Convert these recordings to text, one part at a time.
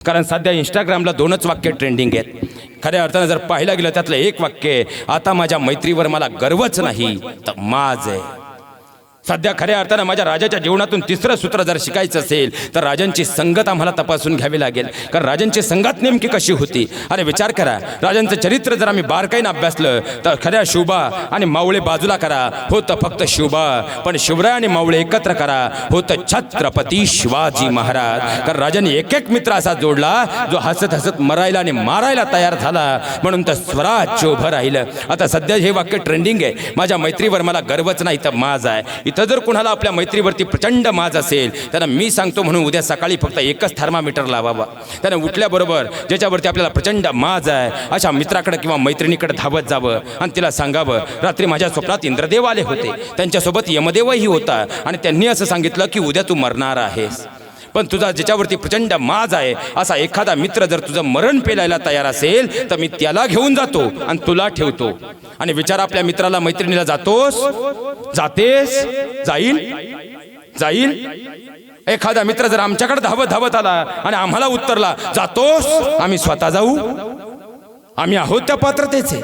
कारण सध्या इंस्टाग्रामला दोनच वाक्य ट्रेंडिंग आहेत. खऱ्या अर्थानं जर पाहिलं गेलं त्यातलं एक वाक्य आहे, आता माझ्या मैत्रीवर मला गर्वच नाही तर माज आहे. सध्या खऱ्या अर्थानं माझ्या राजाच्या जीवनातून तिसरं सूत्र जर शिकायचं असेल तर राजांची संगत आम्हाला तपासून घ्यावी लागेल. कारण राजांची संगत नेमकी कशी होती? अरे विचार करा. राजांचं चरित्र जर आम्ही बारकाईनं अभ्यासलं तर खऱ्या शोभा आणि मावळे बाजूला करा. होतं फक्त शुभा पण शिवराय आणि मावळे एकत्र करा. होतं छत्रपती शिवाजी महाराज. कारण राजांनी एक एक मित्र असा जोडला जो हसत हसत मरायला आणि मारायला तयार झाला. म्हणून तर स्वराज्य उभं राहिलं. आता सध्या हे वाक्य ट्रेंडिंग आहे. माझ्या मैत्रीवर मला गर्वच नाही तर माज आहे. इथं तर जर कुणाला आपल्या मैत्रीवरती प्रचंड माज असेल त्यांना मी सांगतो म्हणून उद्या सकाळी फक्त एकच थर्मामीटर लावावा. त्यानं उठल्याबरोबर ज्याच्यावरती आपल्याला प्रचंड माज आहे अशा मित्राकडे किंवा मैत्रिणीकडे धावत जावं आणि तिला सांगावं रात्री माझ्या स्वप्नात इंद्रदेव आले होते. त्यांच्यासोबत यमदेवही होता आणि त्यांनी असं सांगितलं की उद्या तू मरणार आहेस. पण तुझा ज्याच्यावरती प्रचंड माज आहे असा एखादा मित्र जर तुझं मरण पेलायला तयार असेल तर मी त्याला घेऊन जातो आणि तुला ठेवतो. आणि विचार आपल्या मित्राला मैत्रिणीला जातोस? जातेस? जाईल? जाईल? एखादा मित्र जर आमच्याकडे धावत धावत आला आणि आम्हाला उत्तरला जातोस? आम्ही स्वतः जाऊ. आम्ही आहोत त्या पात्रतेचे.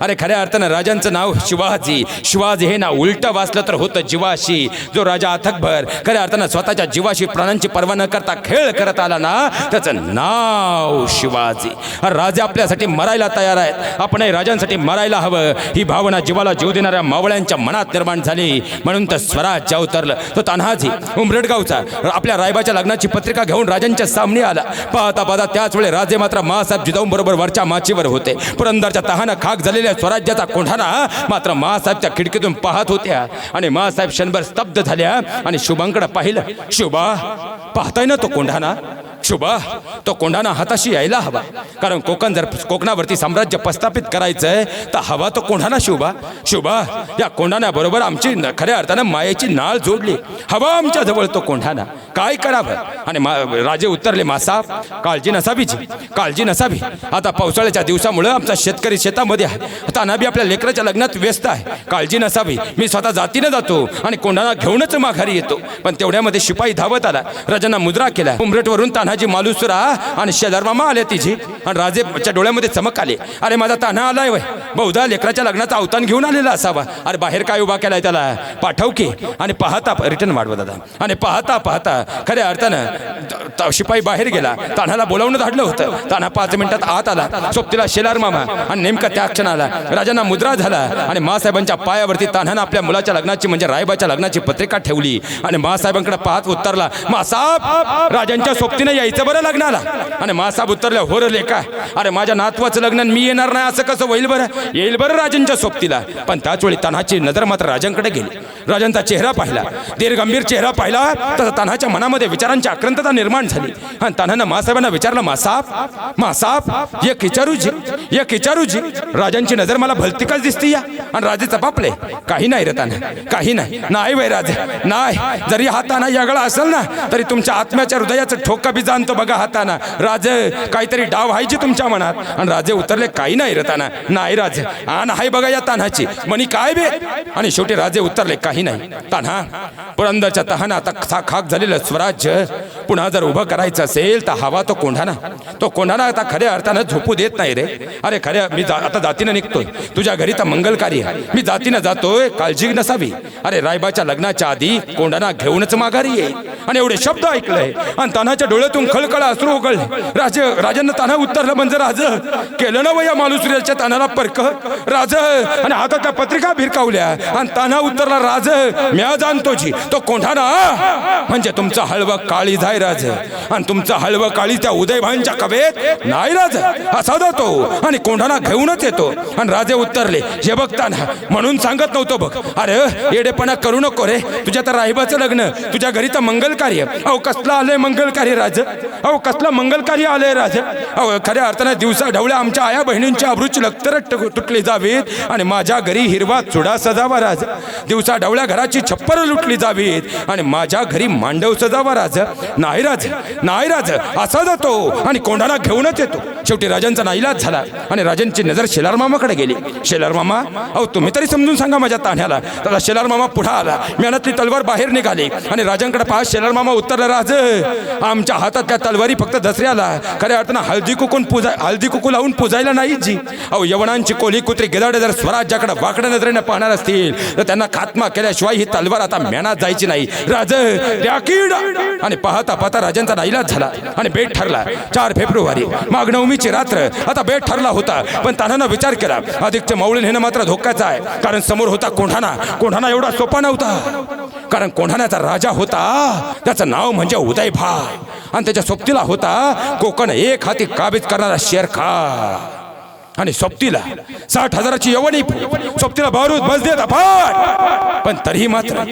अरे खऱ्या अर्थानं राजांचं नाव शिवाजी. शिवाजी हे नाव उलटं वाचलं तर होतं जीवाशी. जो राजा अथकभर खऱ्या अर्थानं स्वतःच्या जीवाशी प्राणांची पर्वा न करता खेळ करत आला ना त्याचं नाव शिवाजी. राजा राजे आपल्यासाठी मरायला तयार आहेत. आपणही राजांसाठी मरायला हवं. ही भावना जीवाला जीव देणाऱ्या मावळ्यांच्या मनात निर्माण झाली. म्हणून तर स्वराज्य अवतरलं. तो तान्हाजी उमरडगावचा. आपल्या रायबाच्या लग्नाची पत्रिका घेऊन राजांच्या सामने आला. पाहता पाहता त्याच वेळी राजे मात्र मासाहेब जिजाऊन बरोबर वरच्या माचीवर होते. पुरंदरच्या तहानं खाक झालेल्या स्वराज्याचा कोंढाणा मात्र मासाहेबच्या खिडकीतून पाहत होत्या. आणि मासाहेब क्षणभर स्तब्ध झाल्या. आणि शुभांकडे पाहिलं. शुभा पाहताय ना तो कोंढाणा? शुभा तो कोंढाणा हाताशी यायला हवा. कारण कोकण जर कोकणावरती साम्राज्य प्रस्थापित करायचंय तर हवा तो कोंढाणा शुभा. शुभा या कोंढाण्याबरोबर आमची न- खऱ्या अर्थानं मायेची नाळ जोडली. हवा आमच्या जवळ तो कोंढाणा. काय करावं आणि मा राजे उत्तरले मासा काळजी नसावी जी काळजी नसावी आता पावसाळ्याच्या दिवसामुळं आमचा शेतकरी शेतामध्ये आहे. आता अनाबी आपल्या लेकराच्या लग्नात व्यस्त आहे. काळजी नसावी मी स्वतः जातीनं जातो आणि कोणाला घेऊनच माघारी येतो. पण तेवढ्यामध्ये शिपाई धावत आला. राजांना मुद्रा केला. उमरटवरून तान्हाजी मालुसुरा आणि शेजारमामा आले तिची आणि राजेच्या डोळ्यामध्ये चमक आले. अरे माझा तान्हा आलाय वय. बहुधा लेकराच्या लग्नाचा अवतान घेऊन आलेला असावा. अरे बाहेर काय उभा केलाय त्याला? पाठव की. आणि पाहता रिटर्न वाढवा दादा. आणि पाहता पाहता खऱ्या अर्थानं त- शिपाई बाहेर गेला. तान्हाला बोलावून धाडलं होतं. तान्हा पाच मिनिटात आत आला. सोबतीला शेलार मामा आणि नेमका त्या क्षणाला राजांना मुद्रा झाला आणि मासाहेबांच्या पायावरती तान्हानं आपल्या मुलाच्या लग्नाची म्हणजे रायबाच्या लग्नाची पत्रिका ठेवली आणि मासाहेबांकडे पाहत उत्तरला मासाब राजांच्या सोबतीनं यायचं बरं लग्नाला. आणि मासाब उत्तरल्या हो रे लेका अरे माझ्या नातवाचं लग्न मी येणार नाही असं कसं होईल बरं? येईल बरं राजांच्या सोबतीला. पण त्याच वेळी तान्हाची नजर मात्र राजांकडे गेली. राजांचा चेहरा पाहिला. दीर्घ गंभीर चेहरा पाहिला तसा तान्हाच्या मनामध्ये विचारांची आक्रंतता निर्माण झाली. आणि तान्हानं मासाहेबांना विचारलं मासाब मासाब ये खिचारूजी ये खिचारूजी राजांची नजर मला भलतिकच दिसती या. आणि राजे चपापले काही नाही रे तान्हा काही नाही. नाही वय राजे नाही. जरी हा ताना यागळा असेल ना तरी तुमच्या आत्म्याच्या हृदयाचं ठोका बी जाणतो बघा हाताना राजे काहीतरी डाव व्हायची तुमच्या मनात. आणि राजे उतरले काही नाही रे ताना नाही राजे आण हाय बघा या तान्हाची. म्हणी काय बे? आणि शेवटी राजे उतरले काही नाही. तान्हा पुरंदरच्या तहाना आता खाक झालेलं स्वराज्य पुन्हा जर उभं करायचं असेल तर हवा तो कोंढाणा. तो कोंढाणा आता खऱ्या अर्थानं झोपू देत नाही रे. अरे खऱ्या मी जा- आता जातीनं निघतोय. तुझ्या घरी तर मंगलकारी आहे. मी जातीनं जातोय काळजी नसावी. अरे रायबाच्या लग्नाच्या आधी कोंढाणा घेऊनच माघारी ये. आणि एवढे शब्द ऐकले. आणि तानाच्या डोळ्यातून खळखळ असू उघडले. राज राजांना ताना उत्तरलं म्हणजे राज केलं ना वया मालुसऱ्याच्या तानाला परक राज आणि आता त्या पत्रिका भिरकावल्या. आणि ताना उत्तरला राज म्या जाणतो जी. तो कोंढाणा. म्हणजे तुमचा हळव काळी जाय राज. आणि तुमचा हळव काळी त्या उदयभाईंच्या कवेत नाही राज. असा जातो. आणि कोंढाणा घेऊनच येतो. आणि राजे उत्तरले हे बघताना म्हणून सांगत नव्हतो बघ. अरे येडेपणा करू नको रे. तुझ्या तर राहिबाचं लग्न तुझ्या घरी तर मंगल कार्य अहो कसलं आलंय मंगल कार्य राज? अहो कसलं मंगल कार्य आलंय राज? अहो खऱ्या अर्थानं दिवसा ढवळ्या आमच्या आया बहिणींच्या अब्रूची लक्तर तुटली जावीत आणि माझ्या घरी हिरवा चुडा सजावा राज. दिवसा ढवळ्या घराची छप्पर लुटली जावीत आणि माझ्या घरी मांडव सजावा राज. नाही राज. नाही राज. असा जातो आणि कोंढाला घेऊनच येतो. शेवटी राजांचा नाईलाज झाला आणि राजांची नजर शेलार मामाकडे गेली. शेलार मामा अहो तुम्ही तरी समजून सांगा माझ्या ताण्याला त्याला शेलार मामा पुढे आला. मेहनतली तलवार बाहेर निघाली आणि राजांकडे पाहत शेलार मामा उत्तरला राज आमच्या हातात त्या तलवारी फक्त दसऱ्याला खऱ्या अर्थानं हळदी कुकून पूजा हळदी कुकू लावून पूजायला नाही जी. अहो यवनांची कोली कुत्री गिदाडे जर स्वराज्याकडे वाकड्या नजरेने पाहणार असतील तर त्यांना खात्मा केल्याशिवाय ही तलवार आता मेनात जायची नाही. राज आणि पाहता पाहता राजांचा नाईलाज झाला आणि बेट ठरला. चार फेब्रुवारी माघनवमीची रात्र. आता बेट ठरला होता पण तानानं विचार केला. अधिकचे माऊळ नेणं मात्र धोक्याचा आहे कारण समोर होता कोंढाणा. कोंढाणा एवढा सोपा नव्हता. कारण कोंढाण्याचा राजा होता त्याचं नाव म्हणजे उदयभा आणि त्याच्या सोबतीला होता कोकण एक हाती काबीज करणारा शेरखा. आणि सोबतीला साठ हजाराची यवनी सोबतीला बारूद बस देत अफाट पण तरीही मात्र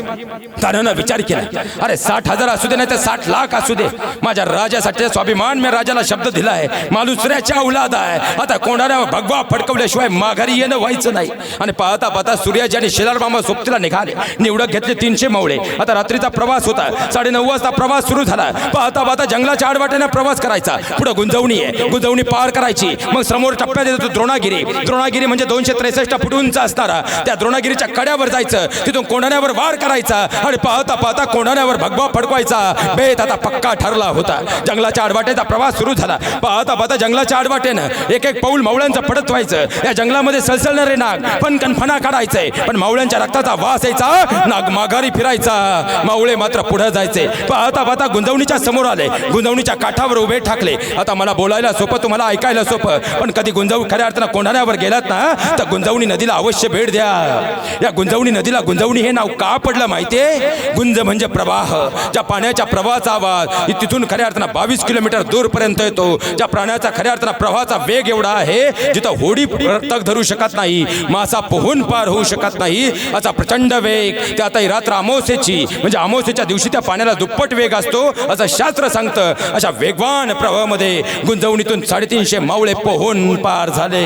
तानानं विचार केला. अरे साठ हजार असू दे नाही तर साठ लाख असू दे. माझ्या राजासाठी स्वाभिमान मी राजाला शब्द दिलाय मालुसऱ्याच्या औलाद आहे. आता कोणाला भगवा फडकवल्याशिवाय माघारी येणं व्हायचं नाही. आणि पाहता पाहता सूर्याजी आणि शेलार मामा सोबतीला निघाले. निवडक घेतले तीनशे मावळे. आता रात्रीचा प्रवास होता. साडे नऊ वाजता प्रवास सुरू झाला. पाहता पाहता जंगलाच्या आडवाट्याने प्रवास करायचा. पुढे गुंजवणी आहे. गुंजवणी पार करायची. मग समोर टप्प्यात येतो द्रोणागिरी. द्रोणागिरी म्हणजे दोनशे त्रेसष्ट फूट उंच असणारा. त्या द्रोणागिरीच्या कड्यावर जायचं. तिथून कोंढाण्यावर वार करायचा. आणि पाहता पाहता कोंढाण्यावर भगवा फडकवायचा. बेत आता पक्का ठरला होता. जंगलाच्या आडवाटेचा प्रवास सुरू झाला. पाहता पाहता जंगलाच्या आडवाटेनं एक एक पाऊल मावळ्यांचं पडत व्हायचं. या जंगलामध्ये सलसलणारे नाग पण कणफणा काढायचंय पण मावळ्यांच्या रक्ताचा वास यायचा. नाग माघारी फिरायचा. मावळे मात्र पुढे जायचे. पाहता पाहता गुंजवणीच्या समोर आले. गुंजवणीच्या काठावर उभे ठाकले. आता मला बोलायला सोपं तुम्हाला ऐकायला सोपं. पण कधी गुंजव खऱ्या अर्थानं कोंढाण्यावर गेलात ना तर गुंजवणी नदीला अवश्य भेट द्या. या गुंजवणी नदीला गुंजवणी हे नाव का पडलं माहितीये? गुंज म्हणजे प्रवाह. ज्या पाण्याच्या प्रवाहाचा आवाज तिथून खऱ्या अर्थानं बावीस किलोमीटर दूरपर्यंत येतो. ज्या प्राण्याचा खऱ्या अर्थानं प्रवाहाचा वेग एवढा आहे जिथं होडी तग धरू शकत नाही मासा पोहून पार होऊ शकत नाही असा प्रचंड वेग. त्यातही रात्र अमावस्येची म्हणजे अमावस्येच्या दिवशी त्या पाण्याला दुप्पट वेग असतो असं शास्त्र सांगतं. अशा वेगवान प्रवाहामध्ये गुंजवणीतून साडेतीनशे मावळे पोहून पार झाले. আরে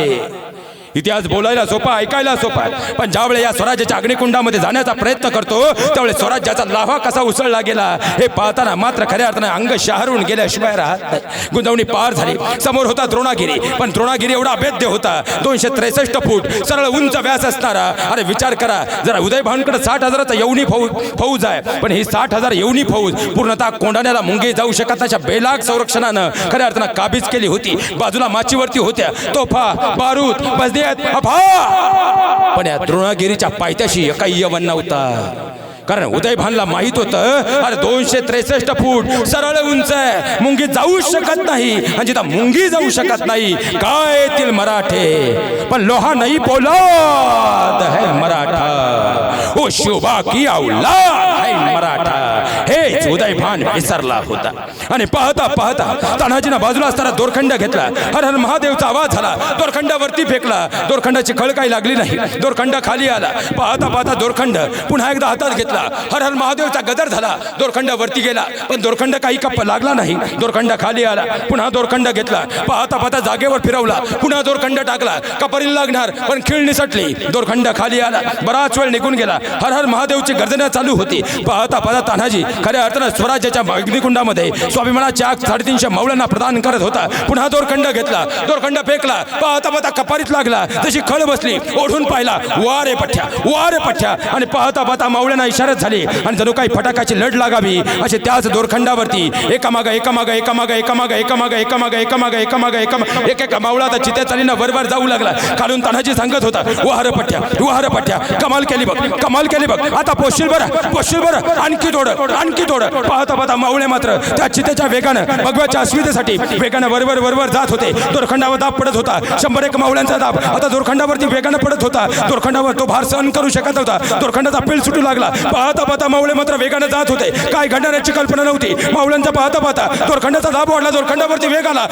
इतिहास बोलायला सोपा ऐकायला सोपा पण ज्यावेळेस या स्वराज्याच्या अग्निकुंडामध्ये जाण्याचा प्रयत्न करतो त्यावेळेस स्वराज्याचा लाव्हा कसा उसळला गेला हे पाहताना मात्र खऱ्या अर्थाने अंग शहरून गेल्याशिवाय राहत नाही. गुंजवणी पार झाली. समोर होता द्रोणागिरी पण द्रोणागिरी एवढा अभेद्य होता दोनशे त्रेसष्ट फूट सरळ उंच व्यास असणारा. अरे विचार करा जरा उदय भानकडे साठ हजाराचा येवनी फौज फौज आहे. पण ही साठ हजार येवनी फौज पूर्णतः कोंडाण्याला मुंगे जाऊ शकत अशा बेलाग संरक्षणानं खऱ्या अर्थानं काबीज केली होती. बाजूला माचीवरती होत्या. तोफा बारूद अफा. पण या द्रोणागिरीच्या पायथ्याशी एकही यवन नव्हता. कारण उदय भानला माहीत होतं अरे दोनशे त्रेसष्ट फूट सरळ उंच आहे. मुंगी जाऊ शकत नाही. आणि जिथं मुंगी जाऊ शकत नाही काय येतील मराठे? पण लोहा नाही पोलाद है मराठा. ओ शोभा की औलाद. है मराठा. हेच उदय भान विसरला होता. आणि पाहता पाहता तानाजीनं बाजूला असताना दोरखंड घेतला. हर हर महादेवचा आवाज झाला. दोरखंड वरती फेकला. दोरखंडाची खळ काही लागली नाही. दोरखंड खाली आला. पाहता पाहता दोरखंड पुन्हा एकदा हातात घेतला. हर हर महादेवचा गदर झाला. दोरखंड वरती गेला. पण दोरखंड काही कप्प लागला नाही. दोरखंड खाली आला. पुन्हा दोरखंड घेतला. पाहता पाहता जागेवर फिरवला. पुन्हा दोरखंड टाकला. कपरीला लागणार पण खीळ निसटली दोरखंड खाली आला. बराच वेळ निघून गेला. हर हर महादेवची गर्जना चालू होती. पाहता पाहता तानाजी खऱ्या अर्थानं स्वराज्याच्या अग्निकुंडामध्ये स्वाभिमानाच्या साडेतीनशे मौलांना प्रदान करत होता. पुन्हा दोरखंड घेतला. दोरखंड फेकला. पाहता पाहता कपारीत लागला. तशी खळ बसली ओढून पाहिला. वारे पठ्या वारे पठ्या आणि पाहता पाहता मावळ्यांना इशारत झाली. आणि जणू काही फटाकाची लढ लागावी असे त्याच दोरखंडावरती एकामाग एकामाग एकामाग एकामाग एकामाग एकामाग एकामाग एकामाग एकामाग एक एका मावळा आता चित्या चालीनं वरवर जाऊ लागला. काढून तानाजी सांगत होता वाहर पठ्या वाहर पठ्या कमाल केली बघ कमाल केली बघ. आता पोशील बरं पोशील बरं. आणखी थोडं आणखी थोडं पाहता पाहता मावळे मात्र त्या चितेच्या वेगानं भगव्याच्या अस्मितेसाठी वेगानं वरवर वरवर जात होते. दोरखंडावर दाब पडत होता. शंभर एक मावळ्यांचा दाब. आता दोरखंडावरती वेगानं पडत होता. दोरखंडावर तो भार सहन करू शकत होता दोरखंडाचा पीळ सुटू लागला. पाहता पाहता मावळे मात्र वेगानं जात होते. काय घडणार याची कल्पना नव्हती. मावळ्यांचा पाहता पाहता दोरखंडाचा दाब वाढला. दोरखंडावरती वेग आला.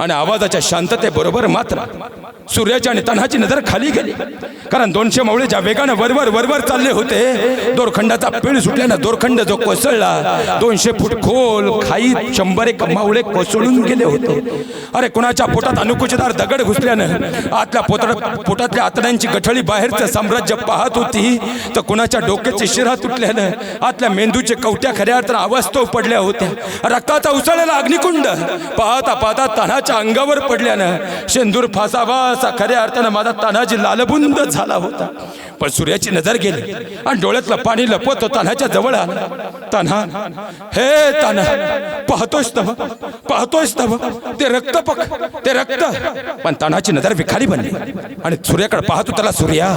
आणि आवाजाच्या शांततेबरोबर मात्र सूर्याची आणि तन्हाची नजर खाली गेली. कारण दोनशे मावळे ज्या वेगानं वरवर वरवर चालले होते दोरखंडाचा पीळ सुटल्यानं दोरखंड जो कोसळला दोनशे फूट खोल खाई शंभर एक मावळे कोसळून गेले होते. अरे कुणाच्या पोटात अनुकुचदार दगड घुसल्यानं आतल्या पोटात पोटातल्या आतड्यांची गठळी बाहेरचं साम्राज्य पाहत होती तर कुणाच्या डोक्याची शिरा तुटल्यानं आतल्या मेंदूचे कवट्या खऱ्या तर अवस्तव पडल्या होत्या. रक्ताचा उसळलेला अग्निकुंड पाहता पाहता तन्हाच्या तान्हाच्या अंगावर पडल्यानं शेंदूर फासावा असा खऱ्या अर्थानं माझा तान्हाची लालबुंद झाला होता. पण सूर्याची नजर गेली आणि डोळ्यातलं पाणी लपवतो तान्हाच्या जवळ आला. तान्हा हे तान्हा पाहतोयस तव पाहतोयस तव ते रक्त पक ते रक्त. पण तान्हाची नजर विखारी बनली आणि सूर्याकडे पाहतो त्याला सूर्या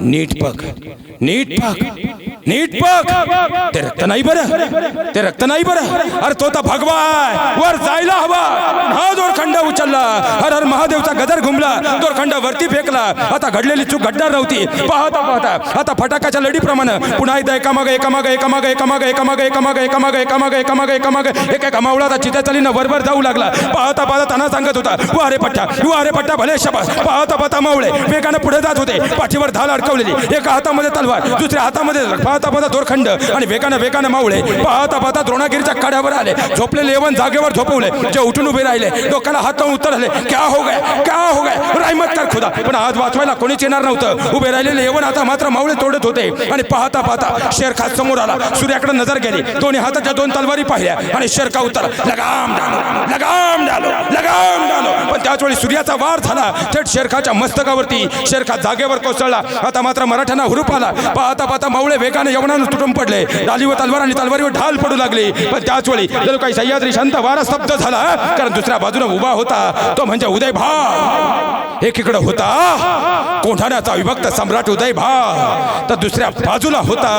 नीट पक नीट पक. नीट बघ ते रक्त नाही बरं. ते रक्त नाही बरं. अरे तो तर भगवा वर जायला हवा. हा दोरखंड उचलला. हर हर महादेवचा गदर घुमला. दोरखंड वरती फेकला. आता घडलेली चूक घडणार नव्हती. पाहता पाहता. आता फटाकाच्या लढीप्रमाणे पुन्हा एकदा एकामाग एकामाग एकामाग एकामाग एकामाग एकामाग एकामाग एकामाग एकामाग एकामाग एक एका मावळाचा चित्या चालीनं वरवर जाऊ लागला. पाहता पाहता त्यांना सांगत होता वारे पट्ट्या वारे पट्ट्या भले शबास. पाहता पाहता मावळे वेगानं पुढे जात होते. पाठीवर धाल अडकवलेली. एका हातामध्ये तलवार दुसऱ्या हातामध्ये पाहता पाहता दोरखंड आणि वेगानं वेगानं मावळे. पाहता पाहता द्रोणागिरीच्या कड्यावर आले. झोपलेले येवन जागेवर झोपवले. जे उठून उभे राहिले डोक्याला हात लावून उत्तर आले क्या हो गया? क्या हो गया? रायमत कर खुदा. पण आज वाचवायला कोणीच येणार नव्हतं. उभे राहिलेले येवन आता मात्र मावळे तोडत होते. आणि पाहता पाहता शेरखा समोर आला. सूर्याकडे नजर गेली. दोन्ही हाताच्या दोन तलवारी पाहिल्या. आणि शेरखा उतर लगाम डालो लगाम डालो लगाम डालो. पण त्याच वेळी सूर्याचा वार झाला. थेट शेरखाच्या मस्तकावरती शेरखा जागेवर कोसळला. आता मात्र मराठ्यांना हुरूप आला. पाहता पाहता मावळे वेगाने यवनानं तुटून पडले. डालीवर तलवार आणि तलवारीवर ढाल पडू लागली. पण त्याच वेळी जणू काही सह्याद्री शांत वारा स्तब्ध झाला. कारण दुसऱ्या बाजूने उभा होता. तो म्हणजे उदय भाव एकीकडे होता कोंढाण्याचा विभक्त सम्राट उदयभा तर दुसऱ्या बाजूला होता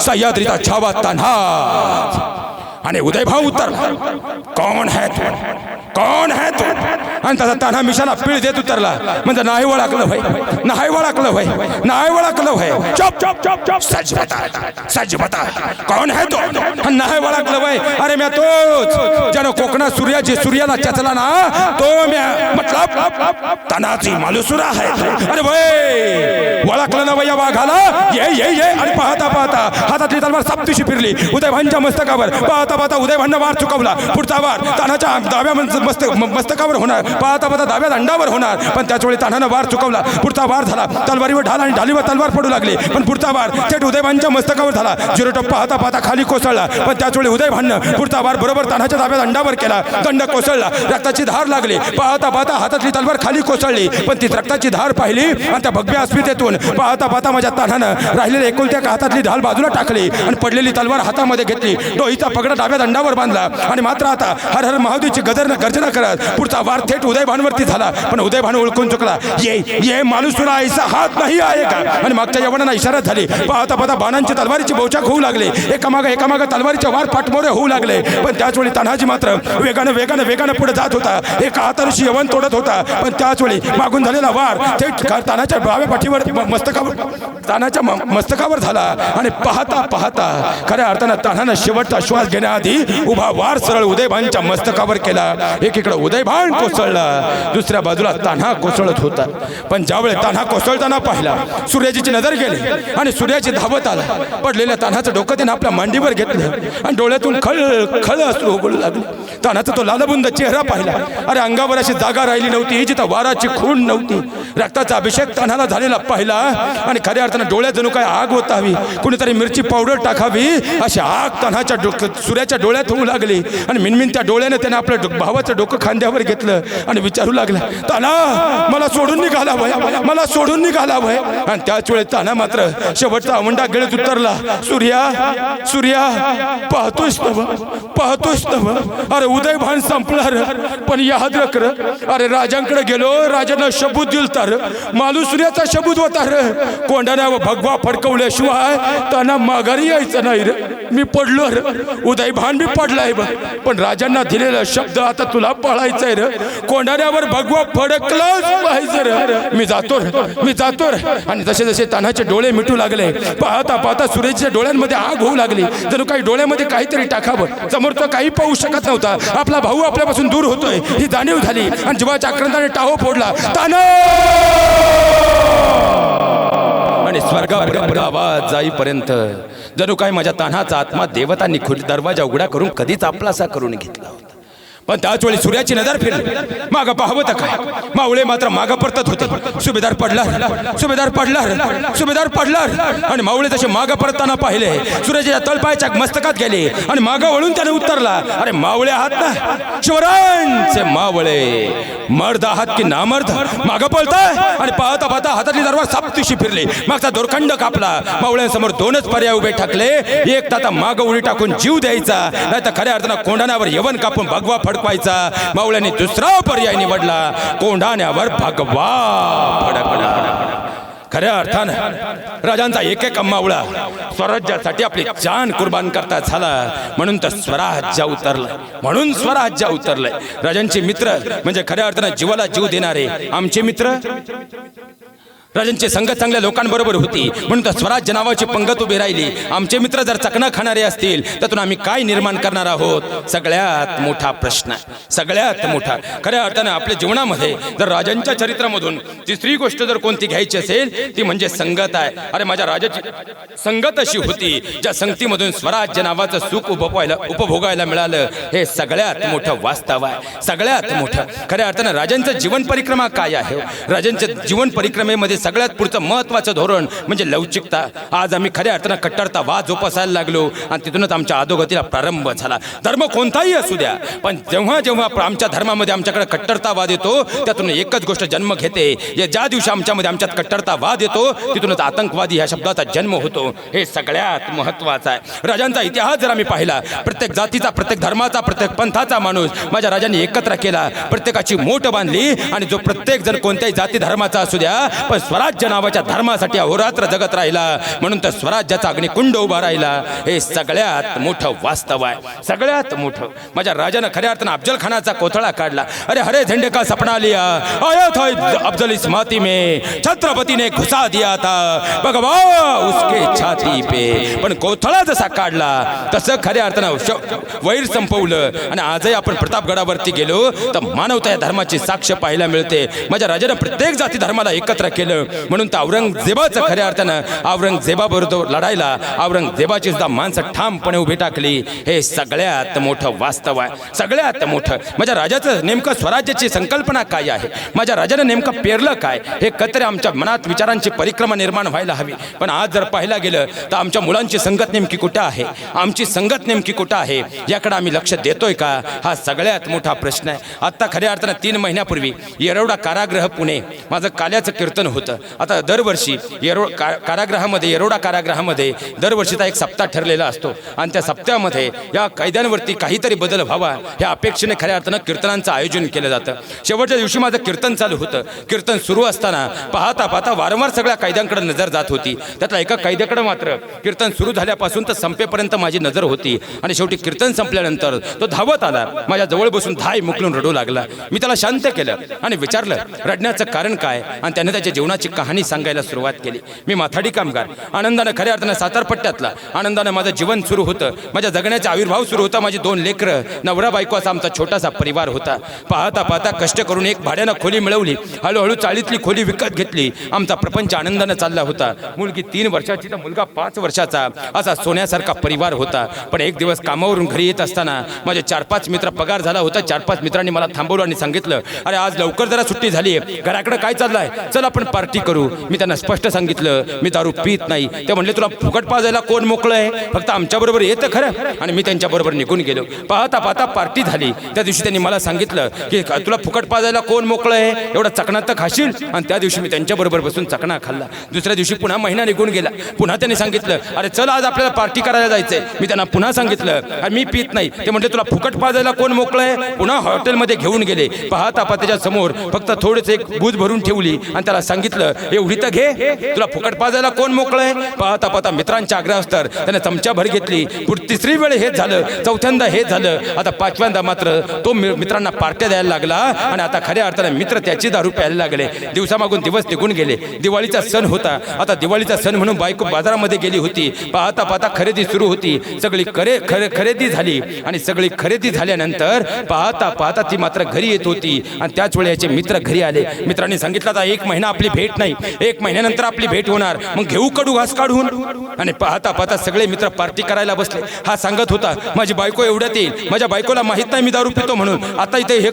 सह्याद्रीचा छावा तान्हा. आणि उदय भाऊ कौन कोण है तू? कोण है तू? आणि त्याचा तान्हा मिशाला पीळ देत उतरला. म्हणजे नाही ओळखलं भाई नाही ओळखलं भाई नाही ओळखलं भाई चप चप चप चप. सच बता सच बता कोण है तो? नाही ओळखलं भाई अरे म्या तोच. ज्यानं कोकणात सूर्याची सूर्याला चचला ना तो म्या मतलब तनाची मालुसुरा है अरे भाई वळाकलं ना भैया वाघाला? ये ये ये. आणि पाहता पाहता हातातली तलवार सप्तीशी फिरली. उदय भांच्या मस्तकावर. पाहता पाहता उदय भांडा वार चुकवला. पुढचा वार तानाच्या डाव्या मस्त- मस्त मस्तकावर होणार. पाहता पाहता डाव्या दंडावर होणार. पण त्याच वेळी तानानं वार चुकवला. पुढचा वार झाला. तलवारीवर ढाल आणि ढालीवर तलवार पडू लागली. पण पुढचा वार थेट उदयभानच्या मस्तकावर झाला. जिरोटो पाहता पाहता खाली कोसळला. पण त्याच वेळी उदयभाननं पुढचा वार बरोबर तानाच्या डाव्या दंडावर केला. दंड कोसळला. रक्ताची धार लागली. पाहता पाहता हातातली तलवार खाली कोसळली. पण ती रक्ताची धार पाहिली आणि त्या भगव्या अस्मितेतून पाहता पाहता माझ्या तानानं राहिलेल्या एकुलत्या हातातली ढाल बाजूला टाकली आणि पडलेली तलवार हातामध्ये घेतली. डोहीचा पगडा डाव्या दंडावर बांधला. आणि मात्र आता हर हर महादेवची गजर गर्जना करत पुढचा वार थेट उदयभानवरती झाला पण उदयभान ओळखून चुकला. ये ये माणूसुरा ऐसा हात नाही आहे का? आणि मागच्या यवनांना इशारा झाली. पाहता पाहता बाणांची तलवारीची बोचाक होऊ लागले. एकामाग एकामाग तलवारीचे वार पाठमोरे होऊ लागले. पण त्याच वेळी तान्हाजी मात्र वेगानं वेगानं वेगानं पुढे जात होता. एका हातानुशी यवन तोडत होता. पण त्याच वेळी मागून झालेला वार थेट तानाच्या डाव्या पाठीवर मस्तकावर तानाच्या मस्तकावर झाला. आणि पाहता पाहता खऱ्या अर्थानं तान्हानं शेवटचा श्वास घेण्याआधी उभा वार सरळ उदयभानच्या मस्तकावर केला. एकीकडे उदयभान कोसळला. दुसऱ्या बाजूला तान्हा कोसळत होता. पण ज्यावेळी तान्हा कोसळताना पाहिला सूर्याजीची नजर गेली आणि सूर्याची धावत आला. पडलेल्या तान्हाचं डोकं त्यानं आपल्या मांडीवर घेतलं आणि डोळ्यातून खळ खळ असू उघडू लागलं. तानाचा तो लालबुंद चेहरा पाहिला. अरे अंगावर अशी जागा राहिली नव्हती जिथं वाराची खून नव्हती. रक्ताचा अभिषेक तान्हाला झालेला पाहिला आणि खऱ्या अर्थानं डोळ्यात जणू काय आग होतावी कुणीतरी मिरची पावडर टाकावी अशी आग तान्हाच्या डोक सूर्याच्या डोळ्यात होऊ लागली. आणि मिनमिन त्या डोळ्याने त्याने आपल्या डो- भावाचं डोकं खांद्यावर घेतलं. आणि विचारू लागला ताना मला सोडून निघाला भय मला सोडून निघाला भय आणि त्याच वेळेस ताना मात्र शेवटचा आवंडा गिळत उतरला सूर्या सूर्या पाहतोस तव पाहतोस तव अरे उदय भान संपला र पण याद रख अरे राजांकडे गेलो राजानं शबूत दिलता र मालू सूर्याचा शबूत होता र. कोंडाना भगवा फडकवल्याशिवाय त्यांना माघारी यायचं नाही रे. मी पडलो र. उदय भान मी पडलाय बघ. पण राजांना दिलेला शब्द आता तुला पाळायचाय र. कोंडाण्यावर भगवा फडकलाच पाहिजे र. मी जातो रे. मी जातो रे. आणि जसे जसे तानाचे डोळे मिटू लागले पाहता पाहता सुरेशच्या डोळ्यांमध्ये आग होऊ लागली. जणू काही डोळ्यामध्ये काहीतरी टाकावं समोर तो काही पाहू शकत नव्हता. आपला भाऊ आपल्यापासून दूर होतोय. ही जाणीव झाली. आणि जीवाच्या आक्रंदाने टाहो फोडला. ताना आणि स्वर्गापर्यंत आवाज जाईपर्यंत जणू काय माझ्या तान्हाचा आत्मा देवतांनी खुल दरवाजा उघडा करून कधीच आपलासा करून घेतला. पण त्याच वेळी सूर्याची नजर फिरली माग पाहावं काय? मावळे मात्र माग परतत होते. सुभेदार पडला सुभेदार पडला सुभेदार पडला आणि मावळे तसे माग परतताना पाहिले सूर्याच्या तळपायाच्या मस्तकात गेले आणि माग वळून त्याने उतरला. अरे मावळे आहात ना? शिवरायांचे मावळे. मर्द आहात की नामर्द? माग पळताय आणि पाहता पाहता हातातली दरवाज सापतीशी फिरली. मागचा दोरखंड कापला. मावळ्यांसमोर दोनच पर्याय उभे ठाकले. एक तर माग उडी टाकून जीव द्यायचा. नाही तर खऱ्या अर्थानं कोंडाण्यावर यवन कापून भगवा फडकवायचा मावळ्यांनी दुसरा पर्याय निवडला. कोंढाण्यावर भगवा फडकला. खऱ्या अर्थानं राजांचा एक एक मावळा स्वराज्यासाठी आपली जान कुर्बान करता झाला. म्हणून तर स्वराज्य उतरलं. म्हणून स्वराज्य उतरलंय राजांचे मित्र म्हणजे खऱ्या अर्थानं जीवाला जीव देणारे आमचे मित्र राजांची संगत चांगल्या लोकांबरोबर होती. म्हणून तर स्वराज्य नावाची पंगत उभी राहिली. आमचे मित्र जर चकना खाणारे असतील त्यातून आम्ही काय निर्माण करणार आहोत? सगळ्यात मोठा प्रश्न. आहे सगळ्यात मोठा. खऱ्या अर्थानं आपल्या जीवनामध्ये जर राजांच्या चरित्रामधून तिसरी गोष्ट जर कोणती घ्यायची असेल ती म्हणजे संगत आहे. अरे माझ्या राजाची संगत अशी होती ज्या संगतीमधून स्वराज्य नावाचं सुख उपभोगायला उपभोगायला मिळालं. हे सगळ्यात मोठं वास्तव आहे. सगळ्यात मोठं. खऱ्या अर्थानं राजांचं जीवन परिक्रमा काय आहे? राजांच्या जीवन परिक्रमेमध्ये सगळ्यात पुढचं महत्वाचं धोरण म्हणजे लवचिकता. आज आम्ही खऱ्या अर्थानं कट्टरता वाद जोपासायला लागलो आणि तिथूनच आमच्या अधोगतीला प्रारंभ झाला. धर्म कोणताही असू द्या पण जेव्हा जेव्हा आमच्या धर्मामध्ये आमच्याकडे कट्टरतावाद येतो त्यातून एकच गोष्ट जन्म घेते. या ज्या दिवशी आमच्यामध्ये आमच्यात कट्टरतावाद येतो तिथूनच आतंकवादी ह्या शब्दाचा जन्म होतो. हे सगळ्यात महत्वाचं आहे. राजांचा इतिहास जर आम्ही पाहिला प्रत्येक जातीचा प्रत्येक धर्माचा प्रत्येक पंथाचा माणूस माझ्या राजांनी एकत्र केला. प्रत्येकाची मोठ बांधली आणि जो प्रत्येक जर कोणत्याही जाती धर्माचा असू द्या पण स्वराज्य नावाच्या धर्मासाठी अहोरात्र जगत राहिला. म्हणून तर स्वराज्याचा अग्निकुंड उभा राहिला. हे सगळ्यात मोठं वास्तव आहे. सगळ्यात मोठं. माझ्या राजानं खऱ्या अर्थानं अफजल खानाचा कोथळा काढला. अरे हरे झेंडे का सपना लिया आया था अफजल इस माती में. छत्रपती ने घुसा दिया था. भगवा उसके छाती पे. पण कोथळा जसा काढला तसं खऱ्या अर्थानं श- वैर संपवलं. आणि आजही आपण प्रतापगडावरती गेलो तर मानवता या धर्माची साक्ष पाहायला मिळते. माझ्या राजानं प्रत्येक जाती धर्माला एकत्र केलं. म्हणून तर औरंगजेबाचं खऱ्या अर्थानं औरंगजेबाबरोबर लढायला औरंगजेबाची सुद्धा माणसं ठामपणे उभी टाकली. हे सगळ्यात मोठं वास्तव आहे. सगळ्यात मोठं. माझ्या राजाचं नेमकं स्वराज्याची संकल्पना काय आहे? माझ्या राजानं नेमकं पेरलं काय? हे कत्र आमच्या मनात विचारांची परिक्रमा निर्माण व्हायला हवी. पण आज जर पाहायला गेलं तर आमच्या मुलांची संगत नेमकी कुठं आहे? आमची संगत नेमकी कुठं आहे? याकडे आम्ही लक्ष देतोय का? हा सगळ्यात मोठा प्रश्न आहे. आत्ता खऱ्या अर्थानं तीन महिन्यापूर्वी येरवडा कारागृह पुणे. माझं काल्याचं कीर्तन होतं. आता दरवर्षी येरो का कारागृहामध्ये येरोडा कारागृहामध्ये दरवर्षीचा एक सप्ताह ठरलेला असतो. आणि त्या सप्त्यामध्ये या कैद्यांवरती काहीतरी बदल व्हावा या अपेक्षेने खऱ्या अर्थानं कीर्तनांचं आयोजन केलं जातं. शेवटच्या दिवशी माझं कीर्तन चालू होतं. कीर्तन सुरू असताना पाहता पाहता वारंवार सगळ्या कैद्यांकडे नजर जात होती. त्यातला एका कैद्याकडे मात्र कीर्तन सुरू झाल्यापासून तर संपेपर्यंत माझी नजर होती. आणि शेवटी कीर्तन संपल्यानंतर तो धावत आला. माझ्या जवळ बसून धाय मुकलून रडू लागला. मी त्याला शांत केलं आणि विचारलं रडण्याचं कारण काय? आणि त्याने त्याच्या जीवनाची कहाणी सांगायला सुरुवात केली. मी माथाडी कामगार. आनंदानं खऱ्या अर्थानं सातारपट्ट्यातला. आनंदानं माझं जीवन सुरू होतं. माझ्या जगण्याचा आविर्भाव सुरू होता. माझी दोन लेकरं नवरा बायको असा आमचा छोटासा परिवार होता. पाहता पाहता कष्ट करून एक भाड्यानं खोली मिळवली. हळूहळू चाळीतली खोली विकत घेतली. आमचा प्रपंच आनंदानं चालला होता. मुलगी तीन वर्षाची तर मुलगा पाच वर्षाचा. असा सोन्यासारखा परिवार होता. पण एक दिवस कामावरून घरी येत असताना माझे चार पाच मित्र पगार झाला होता. चार पाच मित्रांनी मला थांबवलं आणि सांगितलं अरे आज लवकर जरा सुट्टी झाली आहे घराकडे काय चाललंय? चल आपण पार्टी करू. मी त्यांना स्पष्ट सांगितलं. मी दारू पित नाही. ते म्हणले तुला फुकट पाजायला कोण मोकळं आहे? फक्त आमच्या बरोबर येतं खरं. आणि मी त्यांच्या बरोबर निघून गेलो. पाहता पाहता पार्टी झाली. त्या दिवशी त्यांनी मला सांगितलं की तुला फुकट पाजायला कोण मोकळं आहे? एवढा चकणा तर खाशील. आणि त्या दिवशी मी त्यांच्या बरोबर बसून चकणा खाल्ला. दुसऱ्या दिवशी पुन्हा महिना निघून गेला. पुन्हा त्यांनी सांगितलं अरे चल आज आपल्याला पार्टी करायला जायचंय. मी त्यांना पुन्हा सांगितलं अरे मी पित नाही. ते म्हणले तुला फुकट पाजायला कोण मोकळं आहे? पुन्हा हॉटेलमध्ये घेऊन गेले. पाहता पाहता त्याच्यासमोर फक्त थोडेच एक भूज भरून ठेवली आणि त्याला सांगितलं एवढी तर घे. तुला फुकट पाजायला कोण मोकळं पाहता पाहता मित्रांच्या आग्रहास्तर त्याने चमचा भर घेतली. पुढे तिसरी वेळ हेच झालं चौथ्यांदा हेच झालं. आता पाचव्यांदा मात्र तो मित्रांना पार्ट्या द्यायला लागला आणि आता खऱ्या अर्थाने मित्र त्याची दारू प्यायला लागले. दिवसामागून दिवस निघून गेले. दिवाळीचा सण होता. आता दिवाळीचा सण म्हणून बायको बाजारामध्ये गेली होती. पाहता पाहता खरेदी सुरू होती. सगळी खरे खरे खरेदी झाली. आणि सगळी खरेदी झाल्यानंतर पाहता पाहता ती मात्र घरी येत होती. आणि त्याच वेळी याचे मित्र घरी आले. मित्रांनी सांगितलं आता एक महिना आपली भेट भेट नाही. एक महिन्यानंतर आपली भेट होणार. मग घेऊ कडू घास काढून? आणि पाहता पाहता सगळे मित्र पार्टी करायला बसले. हा सांगत होता माझी बायको एवढ्यात येईल. माझ्या बायकोला माहीत नाही मी दारू पितो म्हणून. आता इथे हे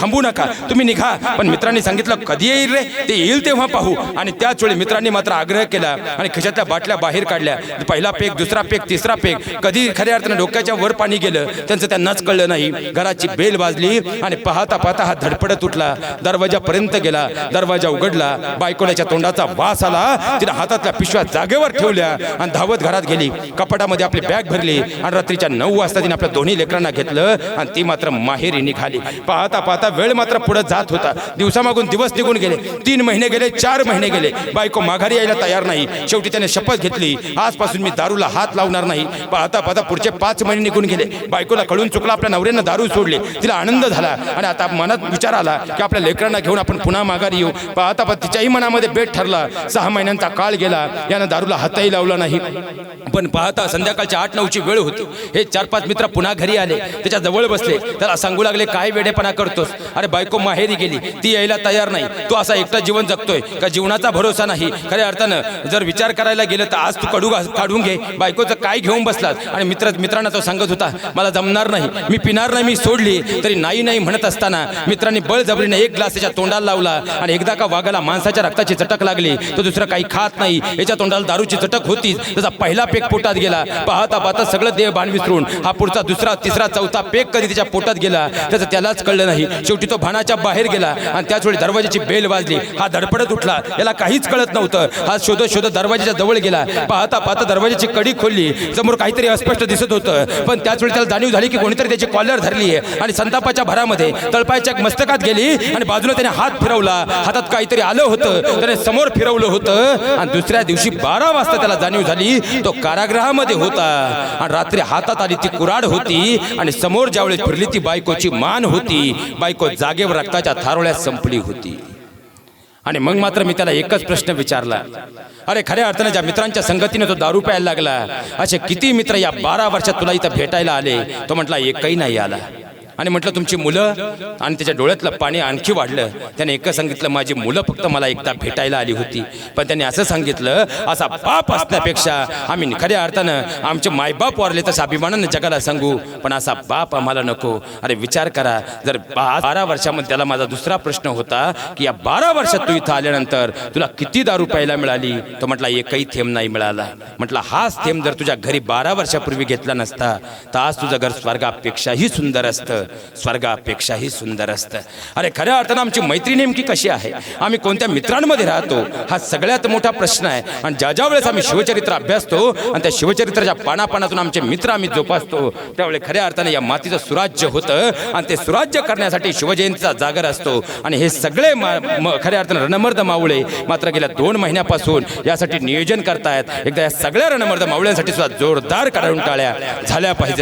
थांबू नका. तुम्ही निघा. पण मित्रांनी सांगितलं कधी येईल रे? ते येईल तेव्हा पाहू. आणि त्याच वेळी मित्रांनी मात्र आग्रह केला आणि खिशातल्या बाटल्या बाहेर काढल्या. पहिला पेक दुसरा पेक तिसरा पेक. कधी खऱ्या अर्थानं डोक्याच्या वर पाणी गेलं त्यांचं त्यांनाच कळलं नाही. घराची बेल वाजली आणि पाहता पाहता हा धडपडत उठला. दरवाजापर्यंत गेला. दरवाजा उघडला. बायकोल्याच्या तोंडाचा वास आला. तिने हातातल्या पिशव्या जागेवर ठेवल्या आणि धावत घरात गेली. कपाटामध्ये आपली बॅग भरली आणि रात्रीच्या नऊ वाजता तिने आपल्या दोन्ही लेकरांना घेतलं आणि ती मात्र माहेरी निघाली. पाहता पाहता वेळ मात्र पुढे जात होता. दिवसामागून दिवस निघून गेले. तीन महिने गेले चार महिने गेले. बायको माघारी यायला तयार नाही. शेवटी त्याने शपथ घेतली. आजपासून मी दारूला हात लावणार नाही. पाहता पाहता पुढचे पाच महिने निघून गेले. बायकोला कळून चुकला आपल्या नवऱ्यानं दारू सोडले. तिला आनंद झाला आणि आता मनात विचार आला की आपल्या लेकरांना घेऊन आपण पुन्हा माघारी येऊ. पाहता पाहता तिच्याही मनामध्ये बेट ठरला. सहा महिन्यांचा काळ गेला. यानं दारूला हातही लावला नाही. पण पाहता संध्याकाळच्या आठ नऊची वेळ होती. हे चार पाच मित्र पुन्हा घरी आले. त्याच्याजवळ बसले. त्याला सांगू लागले काय वेडेपणा करतोस? अरे बायको माहेरी गेली. ती यायला तयार नाही. तू असा एकटा जीवन जगतोय. का जीवनाचा भरोसा नाही? खऱ्या अर्थानं जर विचार करायला गेलं तर आज तू कडू काढून घे. बायकोचं काय घेऊन बसलास? आणि मित्र मित्रांना तो सांगत होता मला जमणार नाही. मी पिणार नाही मी सोडली. तरी नाही नाही म्हणत असताना मित्रांनी बळजबरीने एक ग्लास त्याच्या तोंडाला लावला आणि एकदा का वाघाला माणसाच्या रक्ताची चटक लागली तो दुसरं काही खात नाही. याच्या तोंडाला दारूची चटक होतीच. त्याचा पहिला पेक पोटात गेला. पाहता पाहता सगळं देह बाण विसरून हा पुढचा दुसरा तिसरा चौथा पेक कधी त्याच्या पोटात गेला? त्याचं त्यालाच कळलं नाही. शेवटी तो भानाच्या बाहेर गेला आणि त्याच वेळी दरवाजाची बेल वाजली. हा धडपडत उठला. याला काहीच कळत नव्हतं. हा शोधत शोधत दरवाजाच्या जवळ गेला. पाहता पाहता दरवाजाची कडी खोलली. समोर काहीतरी अस्पष्ट दिसत होतं. पण त्याच वेळी त्याला जाणीव झाली की कोणीतरी त्याची कॉलर धरली आहे आणि संतापाच्या भरामध्ये तळपायच्या मस्तकात गेली आणि बाजूला त्याने हात फिरवला. हातात काहीतरी आलं होतं. त्याने समोर फिरवलं होतं. आणि दुसऱ्या दिवशी बारा वाजता त्याला जाणीव झाली तो कारागृहामध्ये होता. आणि रात्री हातात आली ती कुराड होती आणि समोर ज्यावेळी फिरली ती बायकोची मान होती. बायको जागेवर रक्ताच्या थारोळ्यात संपली होती. आणि मग मात्र मी त्याला एकच प्रश्न विचारला. अरे खऱ्या अर्थाने ज्या मित्रांच्या संगतीने तो दारू प्यायला लागला. असे किती मित्र या बारा वर्षात तुला इथं भेटायला आले? तो म्हटला एकही नाही आला. आणि म्हटलं तुमची मुलं आणि त्याच्या डोळ्यातलं पाणी आणखी वाढलं. त्याने एकच सांगितलं माझी मुलं फक्त मला एकदा भेटायला आली होती. पण त्याने असं सांगितलं असा बाप असण्यापेक्षा आम्ही खऱ्या अर्थानं आमचे मायबाप वारले तसं अभिमानानं जगाला सांगू पण असा बाप आम्हाला नको. अरे विचार करा जर बा- बारा वर्षामध्ये त्याला माझा दुसरा प्रश्न होता की या बारा वर्षात तू इथं आल्यानंतर तुला किती दारू प्यायला मिळाली? तो म्हटला एकही थेंब नाही मिळाला. म्हटला हाच थेंब जर तुझ्या घरी बारा वर्षापूर्वी घेतला नसता तर आज तुझं घर स्वर्गापेक्षाही सुंदर असतं. स्वर्गापेक्षाही सुंदर असतं. अरे खऱ्या अर्थानं आमची मैत्री नेमकी कशी आहे? आम्ही कोणत्या मित्रांमध्ये राहतो? हा सगळ्यात मोठा प्रश्न आहे. आणि ज्या ज्या वेळेस आम्ही शिवचरित्र अभ्यासतो आणि त्या शिवचरित्राच्या पानापानातून आमचे मित्र आम्ही जोपासतो त्यावेळी खऱ्या अर्थाने या मातीचं सुराज्य होतं. आणि ते सुराज्य करण्यासाठी शिवजयंतीचा जागर असतो. आणि हे सगळे मा- खऱ्या अर्थानं रणमर्द मावळे मात्र गेल्या दोन महिन्यापासून यासाठी नियोजन करतायत. एकदा या सगळ्या रणमर्द मावळ्यांसाठी सुद्धा जोरदार काढून टाळ्या झाल्या पाहिजे